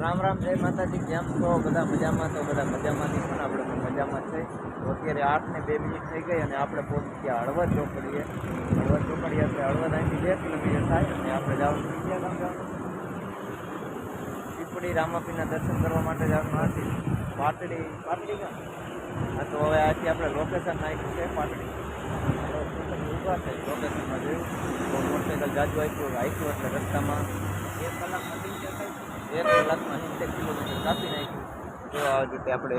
રામ રામ, જય માતાજી, કેમ છો? બધા મજામાં તો બધા મજામાં નહીં પણ આપણે પણ મજામાં છે. તો અત્યારે આઠ ને બે મિનિટ થઈ ગઈ અને આપણે પહોંચી ગયા હળવદ ચોકડીએ. હળવદ ચોકડીએ એટલે હળવદ અહીંથી બે કિલોમીટર થાય અને આપણે જવાનું પીપળી રામાપીના દર્શન કરવા માટે જવાનું હતી. પાટડી પાટડી હા, તો હવે આજથી આપણે લોકેશન નાખ્યું છે, પાટડી. ઊભા છે લોકેશનમાં જોયું. તો મોટરસાઇકલ જાજુ આપ્યું આપ્યું એટલે રસ્તામાં એક કલાકમાં સિત્તેર થાય એક કલાકમાં સિત્તેર કિલોમીટર કાપી નાખ્યું. તો આ રીતે આપણે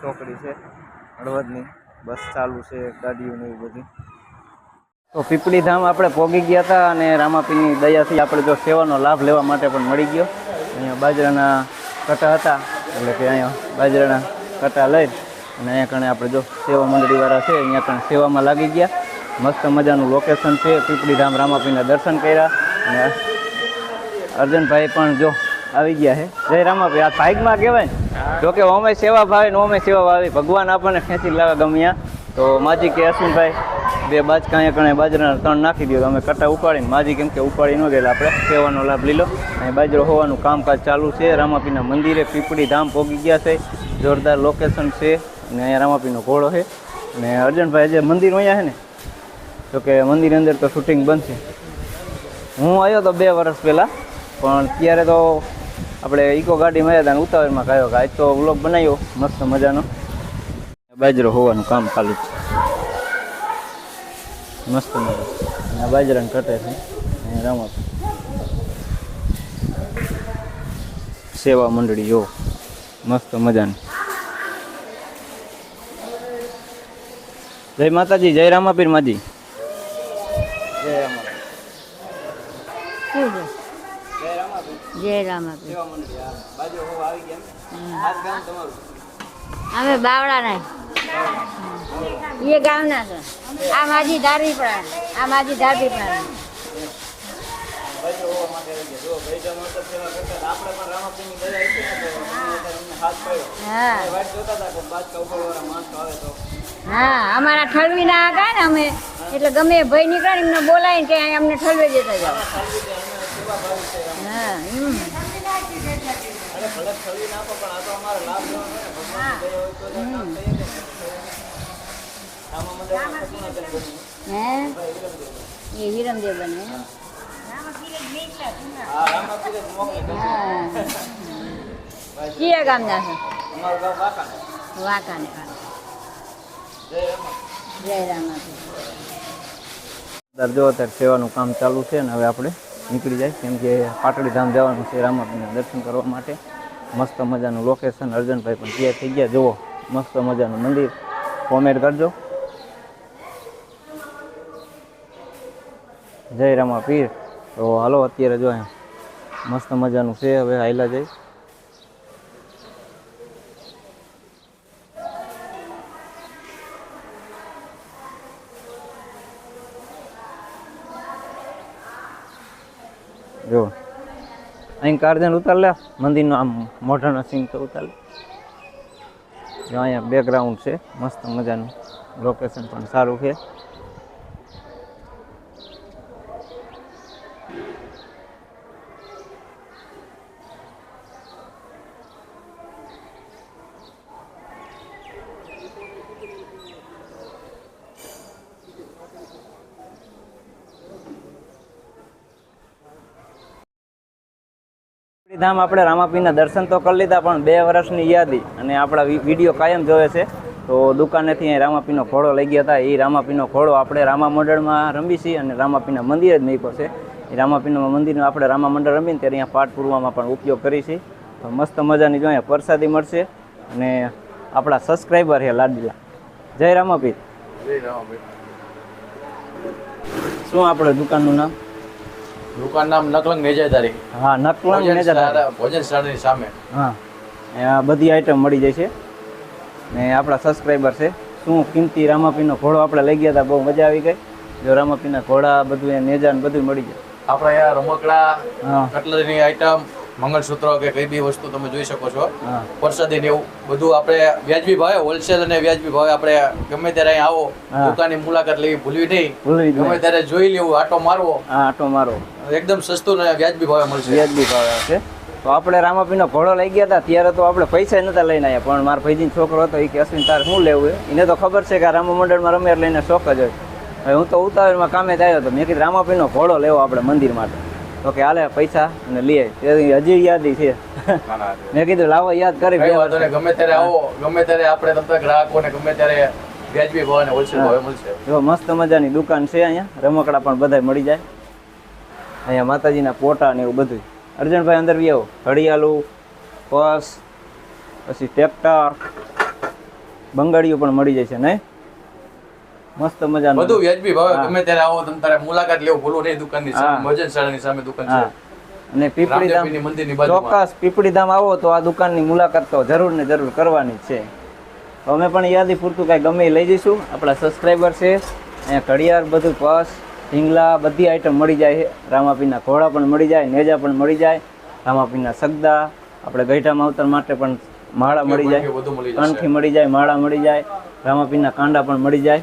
ચોકડી છે, હળવદની. બસ ચાલુ છે ગાડીઓને એવું બધું. તો પીપળી ધામ આપણે પોગી ગયા હતા અને રામાપીની દયાથી આપણે જો સેવાનો લાભ લેવા માટે પણ મળી ગયો. અહીંયા બાજરાના કટા હતા, એટલે કે અહીંયા બાજરાના કટા લઈ અને અહીંયા કણે આપણે જો સેવા મંડળીવાળા છે, અહીંયા કણે સેવામાં લાગી ગયા. મસ્ત મજાનું લોકેશન છે પીપળી ધામ રામાપીના દર્શન કર્યા. અને અર્જુનભાઈ પણ જો આવી ગયા છે જય રામાભાઈ આ બાઇકમાં કહેવાય ને? જો કે ઓમે સેવા ભાવે ને ઓમે સેવા ભાવે ભગવાન આપણને ખેંચી લાવે ગમ્યા તો માજી કે અશ્વિનભાઈ બે બાજકા અહીંયા કણે બાજરાના ત્રણ નાખી દો અમે કટા ઉપાડીને માજી કેમ કે ઉપાડી ન ગયેલા. આપણે સેવાનો લાભ લીલો. અહીં બાજરો હોવાનું કામકાજ ચાલુ છે. રામાપીના મંદિરે પીપળી ધામ પોગી ગયા છે. જોરદાર લોકેશન છે. અને અહીંયા રામાપીનો ઘોડો છે. અને અર્જનભાઈ જે મંદિર અહીંયા છે ને તો કે મંદિરની અંદર તો શૂટિંગ બનશે હું આવ્યો તો બે વર્ષ પહેલાં પણ ત્યારે તો આપણે ઇકો ગાડી આવ્યા હતા ઉતાવળમાં કયો કે આજ તો વ્લોગ બનાવ્યો, મસ્ત મજાનો. બાજરો હોવાનું કામ ખાલી છે. મસ્ત મજા. બાજરાને કટે છે. રમત સેવા મંડળી, જો. મસ્ત મજાની. જય માતાજી, જય રામાપીર માજી. જય છે? જય અમે બાવળાના. એ ગામના છે. આ માજી ધારવી આ માજી ધારવી પણ ને હા. અમારા ઠલવી ના આગા ને અમે. એટલે ગમે ભાઈ નીકળે એમને બોલાવીને કે અહીં અમને ઠલવી જતા જાઓ. હા. હે? એ વિરમદેવ બને. કયા ગામના છે? ગામ વાંકાને. વાંકાને જય રામા. જય અત્યારે સેવાનું કામ ચાલુ છે ને હવે આપણે નીકળી જાય, કેમ કે પાટડી ધામ જવાનું છે રામાપીના દર્શન કરવા માટે. મસ્ત મજાનું લોકેશન અર્જનભાઈ પણ તૈયાર થઈ ગયા. જુઓ, મસ્ત મજાનું મંદિર. કોમેન્ટ કરજો. જય રામા પીર તો હાલો, અત્યારે જો મસ્ત મજાનું છે, હવે હાઈલા જઈ જો. અહીં કારજણ ઉતાર લે મંદિરનો આમ મોઢાનો સીન તો ઉતાર જો અહીંયા બેકગ્રાઉન્ડ છે, મસ્ત મજાનું. લોકેશન પણ સારું છે. ધામ આપણે રામાપીના દર્શન તો કરી લીધા પણ બે વર્ષની યાદી અને આપણા વીડિયો કાયમ જોવે છે. તો દુકાનેથી અહીં રામાપીનો ઘોડો લઈ ગયા હતા. એ રામાપીનો ઘોડો આપણે રામા મંડળમાં રમી છીએ અને રામાપીના મંદિરે જ મૂક્યો છે. એ રામાપીના મંદિરનો આપણે રામા મંડળ રમીને ત્યારે અહીંયા પાઠ પૂરવામાં પણ ઉપયોગ કરી છીએ. તો મસ્ત મજાની જો અહીંયા પ્રસાદી મળશે અને આપણા સબસ્ક્રાઈબર છે લાડીલા. જય રામાપીર. શું આપણે દુકાનનું નામ? દુકાન નામ નકલંગ નેજાદારી હા નકલંગ ભોજન નેજા ભોજન શાળાની સામે. હા અહીંયા બધી આઈટમ મળી જાય છે. ને આપણા સબસ્ક્રાઈબર છે. શું કિંમતી રામાપીનો ઘોડો આપણે લઈ ગયા હતા બહુ મજા આવી ગઈ. જો રામાપીના ઘોડા બધું એ નેજા ને બધું મળી જાય આપણે રમકડા કટલરીની આઈટમ મંગળસૂત્ર કે કઈ બી વસ્તુ તમે જોઈ શકો છો. પરસાદી ને એવું બધું આપણે વ્યાજબી ભાવે હોલસેલ અને વ્યાજબી ભાવે આપણે ગમે ત્યારે અહીં આવો. દુકાનની મુલાકાત લેવી ભૂલવી નહીં. ગમે ત્યારે જોઈ લેવું આટો મારવો. આટો મારો એકદમ સસ્તું ને વ્યાજબી ભાવે મળશે. વ્યાજબી ભાવે છે. તો આપણે રામાપીનો ઘોડો લઈ ગયા હતા ત્યારે તો આપણે પૈસા નહોતા લઈને આવ્યા પણ મારા ભાઈજીનો છોકરો હતો એ કે અશ્વિન તાર શું લેવું એને તો ખબર છે કે આ રામા મંડળમાં રમે લઈને શોખ જ હોય. હવે હું તો ઉતાવળમાં કામે જ આવ્યો હતો. મેં કીધું રામાપીનો ઘોડો લેવો આપણે મંદિર માટે. તો કે હાલે પૈસા અને લે હજી યાદી છે. મેં કીધું લાવો યાદ કરી. ગમે ત્યારે આવો ગમે ત્યારે આપણે તમને ગ્રાહકોને ગમે ત્યારે વ્યાજબી ભાવે અને હોલસેલ ભાવે મળશે. જો મસ્ત મજાની દુકાન છે અહીંયા. રમકડા પણ બધાય મળી જાય. અહીંયા માતાજીના પોટા ને એવું બધું અર્જનભાઈ અંદર બી આવો ઘડિયાળું પર્સ પછી ટ્રેક્ટર બંગાળીઓ પણ મળી જાય છે નહીં? મસ્ત મજાનું. બધું વ્યાજબી. ભાવે. ગમે ત્યારે આવો તમે તારે મુલાકાત લેવો ભૂલો નહીં દુકાનની. સામે ભજન શાળાની સામે દુકાન છે. અને પીપળીધામ રામદેવપીરની મંદિરની બાજુ ચોક્કસ પીપળીધામ આવો તો આ દુકાનની મુલાકાત તો જરૂર ને જરૂર કરવાની છે. અમે પણ યાદી પૂરતું કાંઈ ગમે લઈ જઈશું. આપણા સબસ્ક્રાઈબર છે. અહીંયા ઘડિયાળ બધું પર્સ ઢીંગલા બધી આઈટમ મળી જાય રામાપીના ઘોડા પણ મળી જાય નેજા પણ મળી જાય. રામાપીના સગદા આપણે ગઈઠા માવતર માટે પણ માળા મળી જાય. કણખી મળી જાય માળા મળી જાય. રામાપીના કાંડા પણ મળી જાય.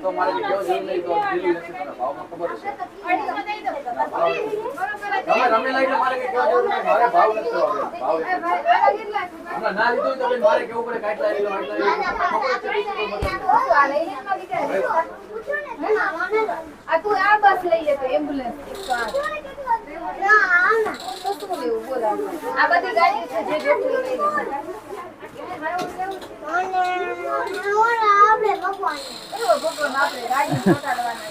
તો મારે જે કહેવું જરૂર નહીં તો દિલ્હી નથી તને ભાવમાં ખબર છે તમે રમેલા એટલે મારે કઈ કહેવું જરૂર નહીં મારે ભાવ નથી કહેવાનો. ભાવ નથી. હમણાં ના લીધું હોય તો પછી મારે કેવું પડે કાંઈક લાવી લો, આટલા લીધું. ખબર છે કે શું આ તું આ બસ લઈ જતો એમ્બ્યુલન્સ એકસો આઠ તો શું લેવું બોલો આ બધી ગાડી છે જે જોતું લઈ લે આપણે ભગવાન આપણે રાજી